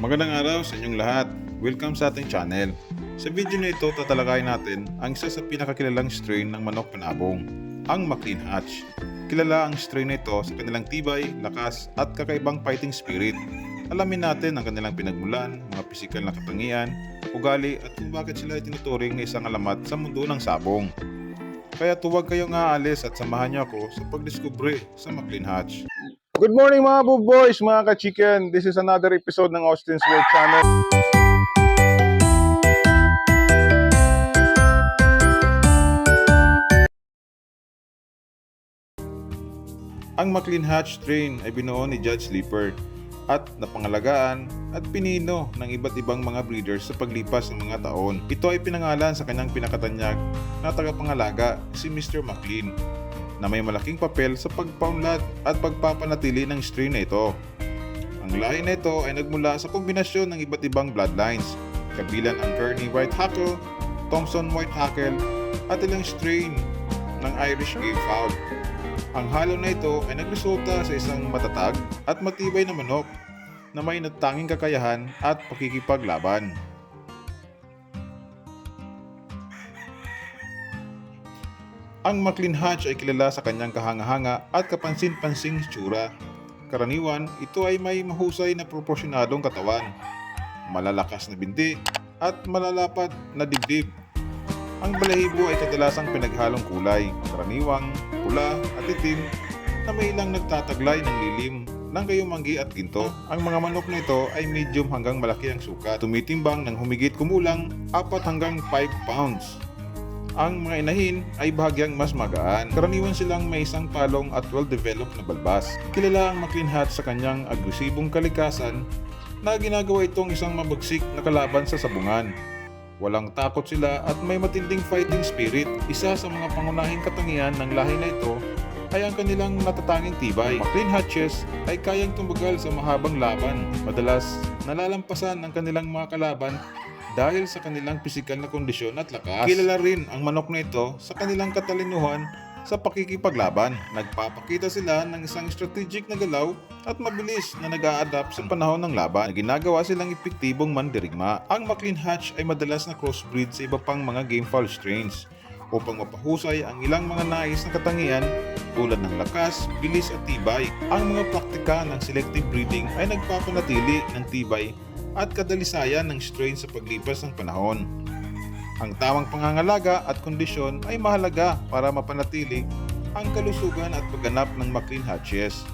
Magandang araw sa inyong lahat. Welcome sa ating channel. Sa video na ito, tatalakayin natin ang isa sa pinakakilalang strain ng manok panabong, ang McLean Hatch. Kilala ang strain na ito sa kanilang tibay, lakas at kakaibang fighting spirit. Alamin natin ang kanilang pinagmulan, mga pisikal na katangian, ugali at kung bakit sila tinuturing na isang alamat sa mundo ng sabong. Kaya tuwag kayong aalis at samahan niyo ako sa pagdiskubre sa McLean Hatch. Good morning mga boo boys, mga ka-chicken. This is another episode ng Austin's World Channel. Ang McLean Hatch strain ay binuo ni Judge Sleeper at napangalagaan at pinino ng iba't ibang mga breeders sa paglipas ng mga taon. Ito ay pinangalan sa kanyang pinakatanyag na tagapangalaga si Mr. McLean na may malaking papel sa pagpaunlad at pagpapanatili ng strain na ito. Ang lahi na ito ay nagmula sa kombinasyon ng iba't ibang bloodlines, kabilan ang Kearney White Hackle, Thompson White Hackle, at ilang strain ng Irish Gay Fowl. Ang halo na ito ay nagresulta sa isang matatag at matibay na manok na may natanging kakayahan at pakikipaglaban. Ang McLean Hatch ay kilala sa kanyang kahanga-hanga at kapansin-pansing tsura. Karaniwan, ito ay may mahusay na proporsyonadong katawan, malalakas na binti, at malalapat na dibdib. Ang balahibo ay kadalasang pinaghalong kulay, karaniwang pula at itim na may ilang nagtataglay ng lilim ng kayumanggi at ginto. Ang mga manok na ito ay medium hanggang malaki ang sukat, tumitimbang ng humigit kumulang 4 hanggang 5 pounds. Ang mga inahin ay bahagyang mas magaan. Karaniwan silang may isang palong at well-developed na balbas. Kilala ang McLean sa kanyang agresibong kalikasan na ginagawa itong isang mabagsik na kalaban sa sabungan. Walang takot sila at may matinding fighting spirit. Isa sa mga pangunahing katangian ng lahi na ito ay ang kanilang natatanging tibay. McLean Hatches ay kayang tumagal sa mahabang laban. Madalas nalalampasan ang kanilang mga kalaban dahil sa kanilang pisikal na kondisyon at lakas. Kilala rin ang manok na ito sa kanilang katalinuhan sa pakikipaglaban. Nagpapakita sila ng isang strategic na galaw at mabilis na nag adapt sa panahon ng laban na ginagawa silang epektibong mandirigma. Ang McLean Hatch ay madalas na crossbreed sa iba pang mga game fowl strains upang mapahusay ang ilang mga nais na katangian tulad ng lakas, bilis at tibay. Ang mga praktika ng selective breeding ay nagpapanatili ng tibay at kadalisayan ng strain sa paglipas ng panahon. Ang tamang pangangalaga at kondisyon ay mahalaga para mapanatili ang kalusugan at pagganap ng McLean Hatches.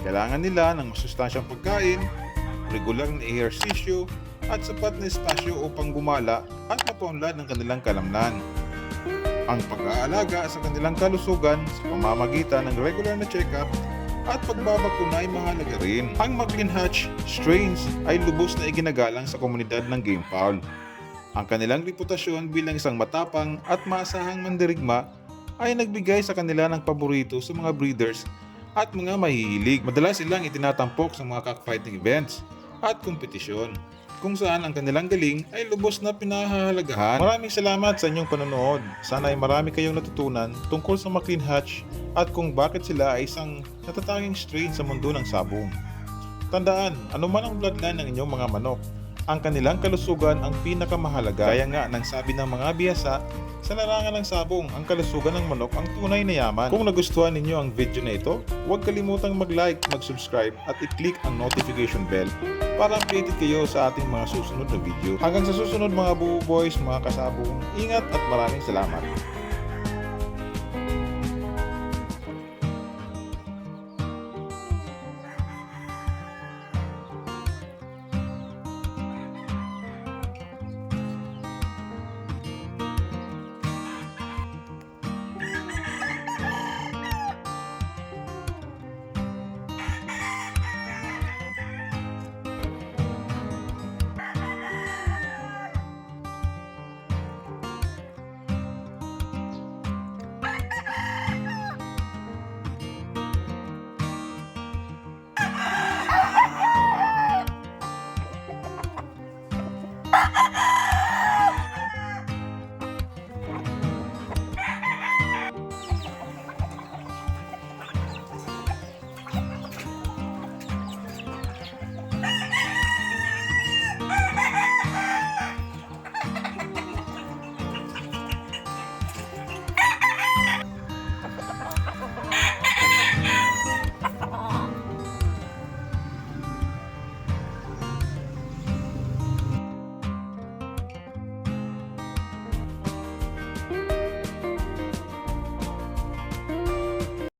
Kailangan nila ng masustansyang pagkain, regular na ehersisyo, at sapat na espasyo upang gumala at mapaunlad ng kanilang kalamnan. Ang pag-aalaga sa kanilang kalusugan sa pamamagitan ng regular na check-up at pagbabakuna ay mahalaga rin. Ang McLean Hatch strains ay lubos na iginagalang sa komunidad ng game fowl. Ang kanilang reputasyon bilang isang matapang at maasahang mandirigma ay nagbigay sa kanila ng paborito sa mga breeders at mga mahihilig. Madalas silang itinatampok sa mga cockfighting events at kompetisyon kung saan ang kanilang galing ay lubos na pinahahalagahan. Maraming salamat sa inyong panonood. Sana ay marami kayong natutunan tungkol sa McLean Hatch at kung bakit sila ay isang natatanging strain sa mundo ng sabong. Tandaan, anuman ang bloodline ng inyong mga manok, ang kanilang kalusugan ang pinakamahalaga. Kaya nga nang sabi ng mga biyasa, sa larangan ng sabong, ang kalusugan ng manok ang tunay na yaman. Kung nagustuhan ninyo ang video na ito, huwag kalimutang mag-like, mag-subscribe at i-click ang notification bell para updated kayo sa ating mga susunod na video. Hanggang sa susunod mga buo boys, mga kasabong, ingat at maraming salamat.